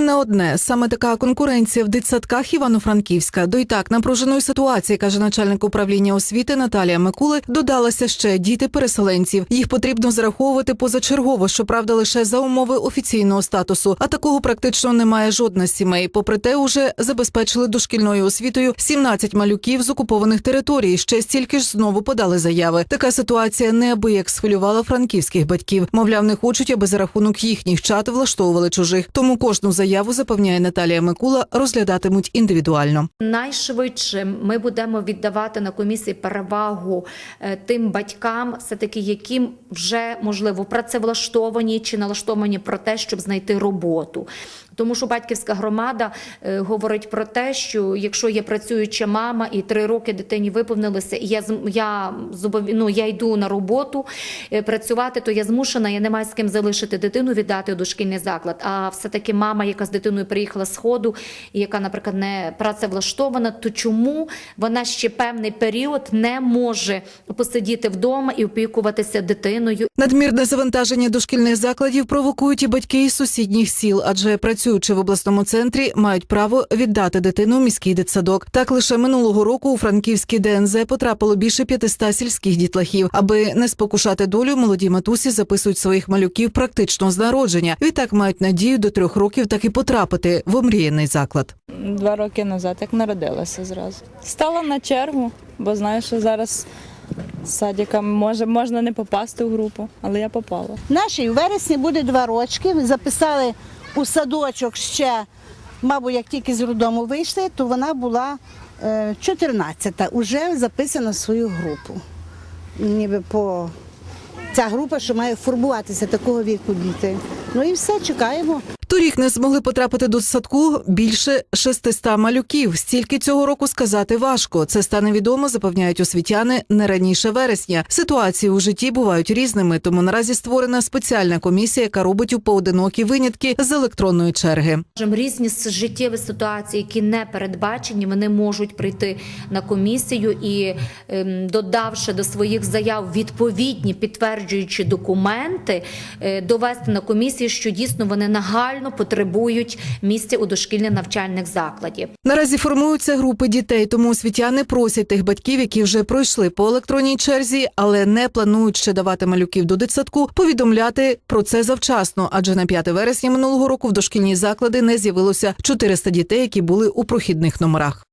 На одне саме така конкуренція в дитсадках Івано-Франківська. До і так напруженої ситуації, каже начальник управління освіти Наталія Микули, додалася ще діти переселенців. Їх потрібно зараховувати позачергово, щоправда, лише за умови офіційного статусу. А такого практично немає жодна сімей. Попри те, уже забезпечили дошкільною освітою 17 малюків з окупованих територій. Ще стільки ж знову подали заяви. Така ситуація неабияк схвилювала франківських батьків. Мовляв, не хочуть, аби за рахунок їхніх чат влаштовували чужих. Тому кожну заяву запевняє Наталія Микула, розглядатимуть індивідуально. Найшвидше ми будемо віддавати на комісії перевагу е, тим батькам, все таки яким вже можливо працевлаштовані чи налаштовані про те, щоб знайти роботу. Тому що батьківська громада е, говорить про те, що якщо є працююча мама і три роки дитині виповнилося, і я я ну, я йду на роботу е, працювати, то я змушена, я не маю з ким залишити дитину, віддати у дошкільний заклад. А все таки мама, яка з дитиною приїхала з ходу, і яка, наприклад, не працевлаштована, то чому вона ще певний період не може посидіти вдома і опікуватися дитиною Надмірне завантаження дошкільних закладів провокують і батьки із сусідніх сіл, адже працюючи в обласному центрі, мають право віддати дитину в міський дитсадок. Так лише минулого року у франківський ДНЗ потрапило більше 500 сільських дітлахів. Аби не спокушати долю, молоді матусі записують своїх малюків практично з народження. Відтак мають надію до трьох років так і потрапити в омріяний заклад. Два роки назад, як народилася зразу. Стала на чергу, бо знаю, що зараз з садиком може, можна не попасти в групу, але я попала. Нашій у вересні буде два рочки. Ми записали у садочок ще, мабуть, як тільки з роддому вийшли, то вона була е, 14-та, уже записана в свою групу. Ніби по ця група, що має формуватися такого віку діти. Ну і все, чекаємо. Торік не змогли потрапити до садку більше 600 малюків. Стільки цього року сказати важко. Це стане відомо, запевняють освітяни не раніше вересня. Ситуації у житті бувають різними, тому наразі створена спеціальна комісія, яка робить у поодинокі винятки з електронної черги. Різні життєві ситуації, які не передбачені, вони можуть прийти на комісію і, ем, додавши до своїх заяв відповідні підтверджуючі документи, е, довести на комісію, що дійсно вони нагально потребують місця у дошкільних навчальних закладів. Наразі формуються групи дітей, тому освітяни просять тих батьків, які вже пройшли по електронній черзі, але не планують ще давати малюків до дитсадку, повідомляти про це завчасно. Адже на 5 вересня минулого року в дошкільні заклади не з'явилося 400 дітей, які були у прохідних номерах.